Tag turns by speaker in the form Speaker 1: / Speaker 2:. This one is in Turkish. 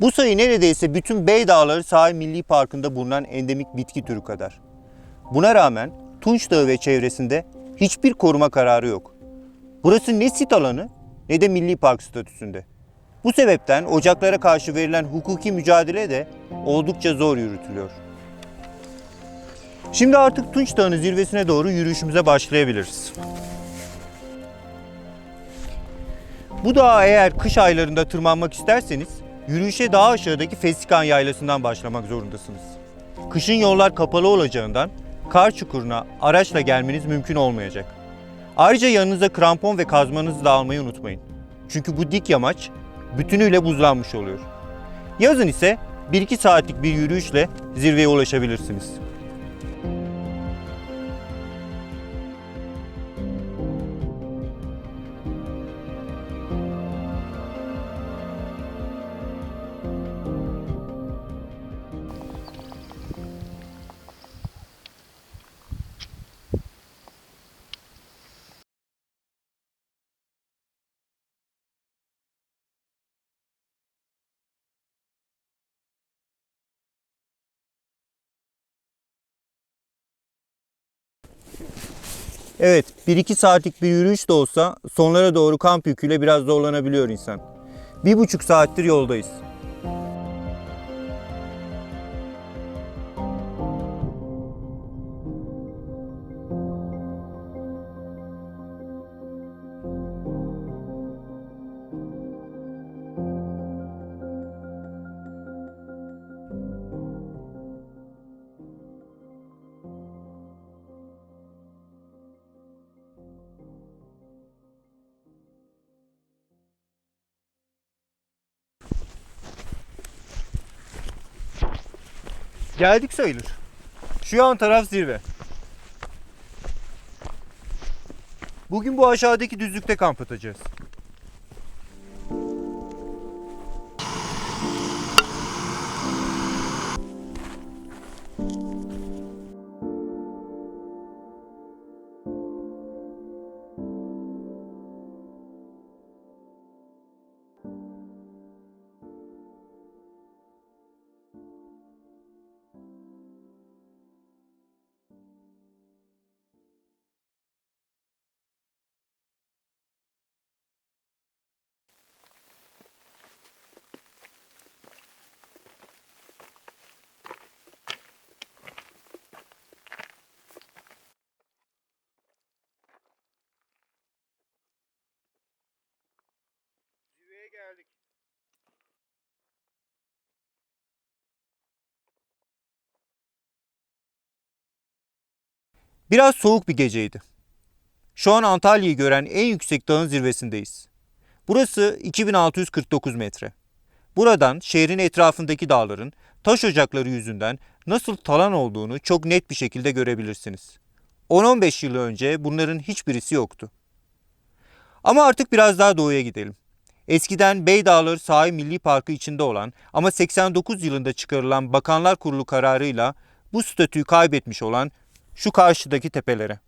Speaker 1: Bu sayı neredeyse bütün Bey Dağları Sahil Milli Parkı'nda bulunan endemik bitki türü kadar. Buna rağmen Tunç Dağı ve çevresinde hiçbir koruma kararı yok. Burası ne sit alanı ne de milli park statüsünde. Bu sebepten ocaklara karşı verilen hukuki mücadele de oldukça zor yürütülüyor. Şimdi artık Tunç Dağı'nın zirvesine doğru yürüyüşümüze başlayabiliriz. Bu dağa eğer kış aylarında tırmanmak isterseniz yürüyüşe daha aşağıdaki Fesikan Yaylası'ndan başlamak zorundasınız. Kışın yollar kapalı olacağından kar çukuruna araçla gelmeniz mümkün olmayacak. Ayrıca yanınıza krampon ve kazmanızı da almayı unutmayın. Çünkü bu dik yamaç bütünüyle buzlanmış oluyor. Yazın ise 1-2 saatlik bir yürüyüşle zirveye ulaşabilirsiniz. Evet, 1-2 saatlik bir yürüyüş de olsa sonlara doğru kamp yüküyle biraz zorlanabiliyor insan. Bir buçuk saattir yoldayız. Geldik sayılır. Şu yan taraf zirve. Bugün bu aşağıdaki düzlükte kamp atacağız. Geldik. Biraz soğuk bir geceydi. Şu an Antalya'yı gören en yüksek dağın zirvesindeyiz. Burası 2649 metre. Buradan şehrin etrafındaki dağların taş ocakları yüzünden nasıl talan olduğunu çok net bir şekilde görebilirsiniz. 10-15 yıl önce bunların hiçbirisi yoktu. Ama artık biraz daha doğuya gidelim. Eskiden Bey Dağları Sahil Milli Parkı içinde olan ama 89 yılında çıkarılan Bakanlar Kurulu kararıyla bu statüyü kaybetmiş olan şu karşıdaki tepelere.